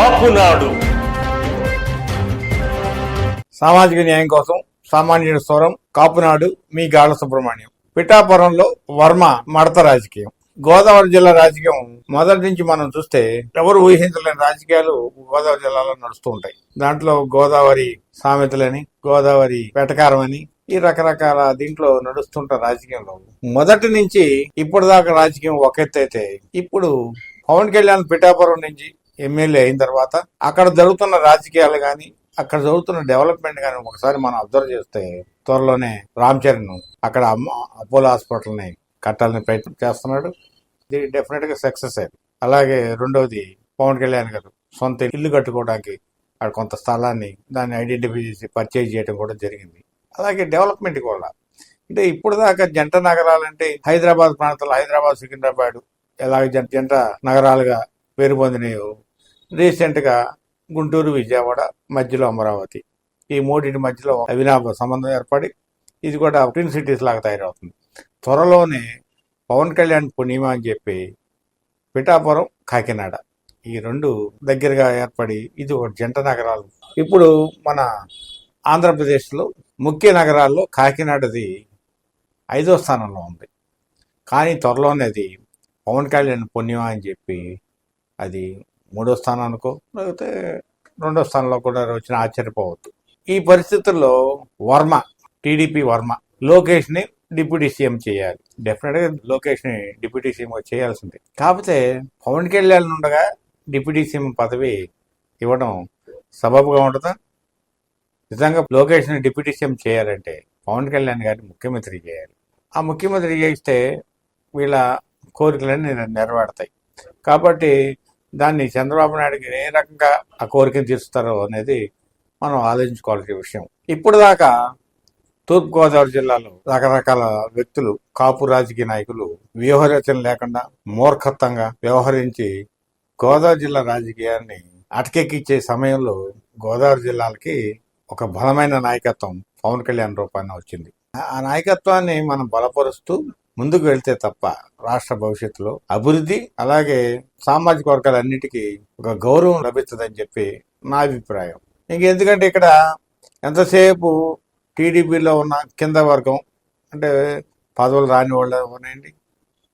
కాపునాడు. సామాజిక న్యాయం కోసం సామాన్యుడి స్వరం కాపునాడు మీ గాఢ సుబ్రహ్మణ్యం. పిఠాపురంలో వర్మ మడత రాజకీయం. గోదావరి జిల్లా రాజకీయం మొదటి నుంచి మనం చూస్తే ఎవరు ఊహించలేని రాజకీయాలు గోదావరి జిల్లాలో నడుస్తూ ఉంటాయి. దాంట్లో గోదావరి సామెతలని గోదావరి పెటకారం అని ఈ రకరకాల దీంట్లో నడుస్తుంట రాజకీయంలో. మొదటి నుంచి ఇప్పుడు దాకా రాజకీయం ఒక ఎత్తు అయితే ఇప్పుడు పవన్ కళ్యాణ్ పిఠాపురం నుంచి ఎమ్మెల్యే అయిన తర్వాత అక్కడ జరుగుతున్న రాజకీయాలు కానీ అక్కడ జరుగుతున్న డెవలప్మెంట్ కానీ ఒకసారి మనం అబ్జర్వ్ చేస్తే త్వరలోనే రామ్ చరణ్ అక్కడ అపోలో హాస్పిటల్ని కట్టాలని ప్రయత్నం చేస్తున్నాడు. ఇది డెఫినెట్గా సక్సెస్ అయింది అలాగే రెండవది పవన్ కళ్యాణ్ గారు సొంత ఇల్లు కట్టుకోవడానికి అక్కడ కొంత స్థలాన్ని దాన్ని ఐడెంటిఫై చేసి పర్చేజ్ చేయడం కూడా జరిగింది. అలాగే డెవలప్మెంట్ కూడా. అంటే ఇప్పుడు దాకా జంట నగరాలంటే హైదరాబాద్ ప్రాంతంలో హైదరాబాద్ సికింద్రాబాద్ ఎలాగ జంట జంట నగరాలుగా పేరు పొందినాయో రీసెంట్గా గుంటూరు విజయవాడ మధ్యలో అమరావతి. ఈ మూడింటి మధ్యలో అవినాభ సంబంధం ఏర్పడి ఇది కూడా ట్విన్ సిటీస్ లాగా తయారవుతుంది. త్వరలోనే పవన్ కళ్యాణ్ పుణ్యమ అని చెప్పి పిఠాపురం కాకినాడ ఈ రెండు దగ్గరగా ఏర్పడి ఇది ఒక జంట నగరాలు. ఇప్పుడు మన ఆంధ్రప్రదేశ్లో ముఖ్య నగరాల్లో కాకినాడది ఐదో స్థానంలో ఉంది. కానీ త్వరలోనే అది పవన్ కళ్యాణ్ పుణ్యమా అని చెప్పి అది మూడో స్థానానికో లేకపోతే రెండో స్థానంలో కూడా వచ్చిన ఆశ్చర్యపోవద్దు. ఈ పరిస్థితుల్లో వర్మ టీడీపీ వర్మ లోకేష్ని డిప్యూటీ సీఎం చేయాలి. డెఫినెట్గా లోకేష్ని డిప్యూటీ సీఎం చేయాల్సిందే. కాకపోతే పవన్ కళ్యాణ్ ఉండగా డిప్యూటీ సీఎం పదవి ఇవ్వడం సబబుగా ఉండదా నిజంగా లోకేష్ని డిప్యూటీ సీఎం చేయాలంటే పవన్ కళ్యాణ్ గారిని ముఖ్యమంత్రి చేయాలి. ఆ ముఖ్యమంత్రి చేస్తే వీళ్ళ కోరికలన్నీ నెరవేరుతాయి. కాబట్టి దాన్ని చంద్రబాబు నాయుడుకి ఏ రకంగా ఆ కోరికను తీరుస్తారో అనేది మనం ఆలోచించుకోవాల్సిన విషయం. ఇప్పుడు దాకా తూర్పుగోదావరి జిల్లాలో రకరకాల వ్యక్తులు కాపు రాజకీయ నాయకులు వ్యూహరచన లేకుండా మూర్ఖత్వంగా వ్యవహరించి గోదావరి జిల్లా రాజకీయాన్ని అటకెక్కిచ్చే సమయంలో గోదావరి జిల్లాలకి ఒక బలమైన నాయకత్వం పవన్ కళ్యాణ్ రూపాన్ని వచ్చింది. ఆ నాయకత్వాన్ని మనం బలపరుస్తూ ముందుకు వెళ్తే తప్ప రాష్ట్ర భవిష్యత్తులో అభివృద్ధి అలాగే సామాజిక వర్గాలన్నిటికీ ఒక గౌరవం లభిస్తుందని చెప్పి నా అభిప్రాయం. ఇంక ఎందుకంటే ఇక్కడ ఎంతసేపు టీడీపీలో ఉన్న కింద వర్గం అంటే పదవులు రాని వాళ్ళు ఉన్నాయండి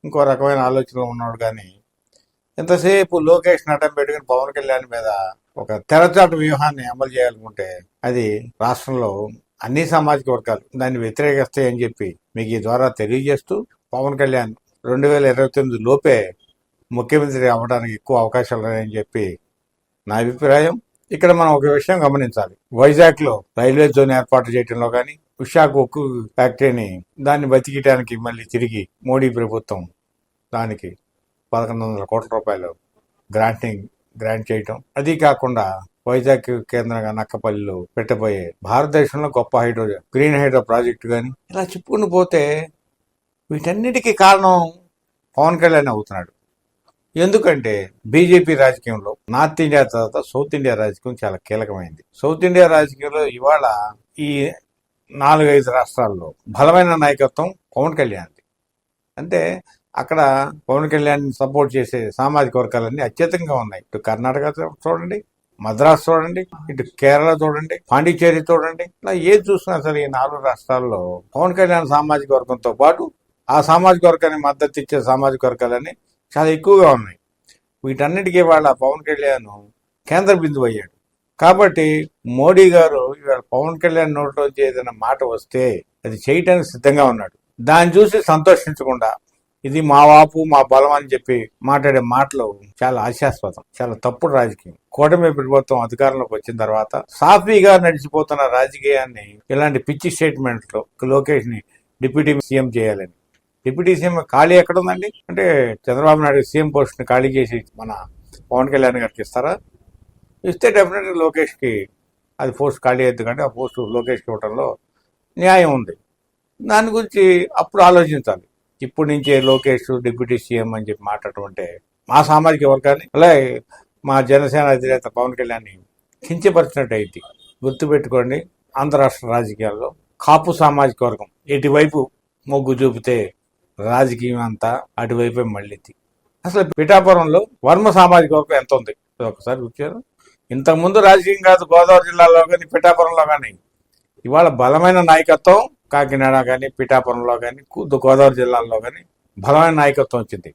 ఇంకో రకమైన ఆలోచనలు ఉన్నాడు కానీ ఎంతసేపు లోకేష్ నటం పెట్టుకుని పవన్ కళ్యాణ్ మీద ఒక తెరచాటు వ్యూహాన్ని అమలు చేయాలనుకుంటే అది రాష్ట్రంలో అన్ని సామాజిక వర్గాలు దాన్ని వ్యతిరేకిస్తాయని చెప్పి మీకు ఈ ద్వారా తెలియజేస్తూ పవన్ కళ్యాణ్ రెండు వేల ఇరవై తొమ్మిది లోపే ముఖ్యమంత్రి అవ్వడానికి ఎక్కువ అవకాశాలు ఉన్నాయని చెప్పి నా అభిప్రాయం. ఇక్కడ మనం ఒక విషయం గమనించాలి. వైజాగ్లో రైల్వే జోన్ ఏర్పాటు చేయడంలో కానీ విశాఖ ఉక్కు ఫ్యాక్టరీని దాన్ని బతికియడానికి మళ్ళీ తిరిగి మోడీ ప్రభుత్వం దానికి పదకొండు వందల కోట్ల రూపాయలు గ్రాంటింగ్ గ్రాంట్ చేయటం. అది కాకుండా వైజాగ్ కేంద్రంగా నక్కపల్లిలో పెట్టబోయే భారతదేశంలో గొప్ప హైడ్రోజన్ గ్రీన్ హైడ్రో ప్రాజెక్టు కానీ ఇలా చెప్పుకుని పోతే వీటన్నిటికీ కారణం పవన్ కళ్యాణ్ అవుతున్నాడు. ఎందుకంటే బీజేపీ రాజకీయంలో నార్త్ ఇండియా తర్వాత సౌత్ ఇండియా రాజకీయం చాలా కీలకమైంది. సౌత్ ఇండియా రాజకీయంలో ఇవాళ ఈ నాలుగైదు రాష్ట్రాల్లో బలమైన నాయకత్వం పవన్ కళ్యాణ్ది. అంటే అక్కడ పవన్ కళ్యాణ్ సపోర్ట్ చేసే సామాజిక వర్గాలన్నీ అత్యధికంగా ఉన్నాయి. ఇటు కర్ణాటక చూడండి మద్రాసు చూడండి ఇటు కేరళ చూడండి పాండిచ్చేరి చూడండి. ఇలా ఏది చూసినా సరే ఈ నాలుగు రాష్ట్రాల్లో పవన్ కళ్యాణ్ సామాజిక వర్గంతో పాటు ఆ సామాజిక వర్గాన్ని మద్దతు ఇచ్చే సామాజిక వర్గాలని చాలా ఎక్కువగా ఉన్నాయి. వీటన్నిటికీ వాళ్ళ పవన్ కళ్యాణ్ కేంద్ర బిందువు అయ్యాడు. కాబట్టి మోడీ గారు ఇవాళ పవన్ కళ్యాణ్ నోట్లోంచి ఏదైనా మాట వస్తే అది చేయటానికి సిద్ధంగా ఉన్నాడు. దాన్ని చూసి సంతోషించకుండా ఇది మా వాపు మా బలం అని చెప్పి మాట్లాడే మాటలు చాలా ఆశాస్పదం చాలా తప్పుడు రాజకీయం. కూటమి ప్రభుత్వం అధికారంలోకి వచ్చిన తర్వాత సాఫీగా నడిచిపోతున్న రాజకీయాన్ని ఇలాంటి పిచ్చి స్టేట్మెంట్లో లోకేష్ని డిప్యూటీ సీఎం చేయాలని డిప్యూటీ సీఎం ఖాళీ ఎక్కడ ఉందండి అంటే చంద్రబాబు నాయుడు సీఎం పోస్ట్ని ఖాళీ చేసి మన పవన్ కళ్యాణ్ గారికి ఇస్తారా? ఇస్తే డెఫినెట్గా లోకేష్కి అది పోస్ట్ ఖాళీ అయ్యింది కంటే ఆ పోస్ట్ లోకేష్కి ఇవ్వడంలో న్యాయం ఉంది. దాని గురించి అప్పుడు ఆలోచించాలి. ఇప్పటి నుంచే లోకేష్ డిప్యూటీ సీఎం అని చెప్పి మాట్లాడటం మా సామాజిక వర్గాన్ని అలాగే మా జనసేన అధినేత పవన్ కళ్యాణ్ కించపరిచినట్టు అయింది. గుర్తుపెట్టుకోండి ఆంధ్ర రాష్ట్ర రాజకీయాల్లో కాపు సామాజిక వర్గం ఎటువైపు మొగ్గు చూపితే రాజకీయం అంతా అటువైపే మళ్ళీ అసలు పిఠాపురంలో వర్మ సామాజిక వర్గం ఎంత ఉంది? ఒకసారి చూచారు ఇంతకుముందు రాజకీయం కాదు గోదావరి జిల్లాలో కానీ పిఠాపురంలో కానీ. ఇవాళ బలమైన నాయకత్వం కాకినాడ కానీ పిఠాపురంలో కానీ గోదావరి జిల్లాల్లో కానీ బలమైన నాయకత్వం వచ్చింది.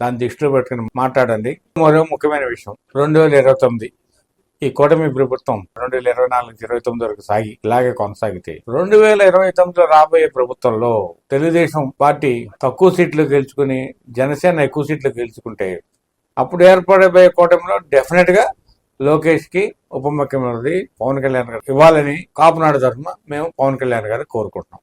దాన్ని దృష్టిలో పెట్టుకుని మాట్లాడండి. మరో ముఖ్యమైన విషయం. రెండు వేల ఇరవై తొమ్మిది ఈ కూటమి ప్రభుత్వం రెండు వేల ఇరవై నాలుగు ఇరవై తొమ్మిది వరకు సాగి ఇలాగే కొనసాగితే రెండు వేల ఇరవై తొమ్మిదిలో రాబోయే ప్రభుత్వంలో తెలుగుదేశం పార్టీ తక్కువ సీట్లు గెలుచుకుని జనసేన ఎక్కువ సీట్లు గెలుచుకుంటే అప్పుడు ఏర్పడబోయే కూటమిలో డెఫినెట్గా లోకేష్కి ఉప ముఖ్యమంత్రి పవన్ కళ్యాణ్ గారు ఇవ్వాలని కాపునాడు తరఫున మేము పవన్ కళ్యాణ్ గారు కోరుకుంటున్నాం.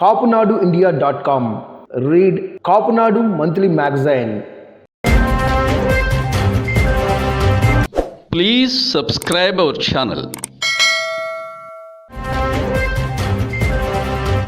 Kapunadu India dot com read Kapunadu monthly magazine. Please subscribe our channel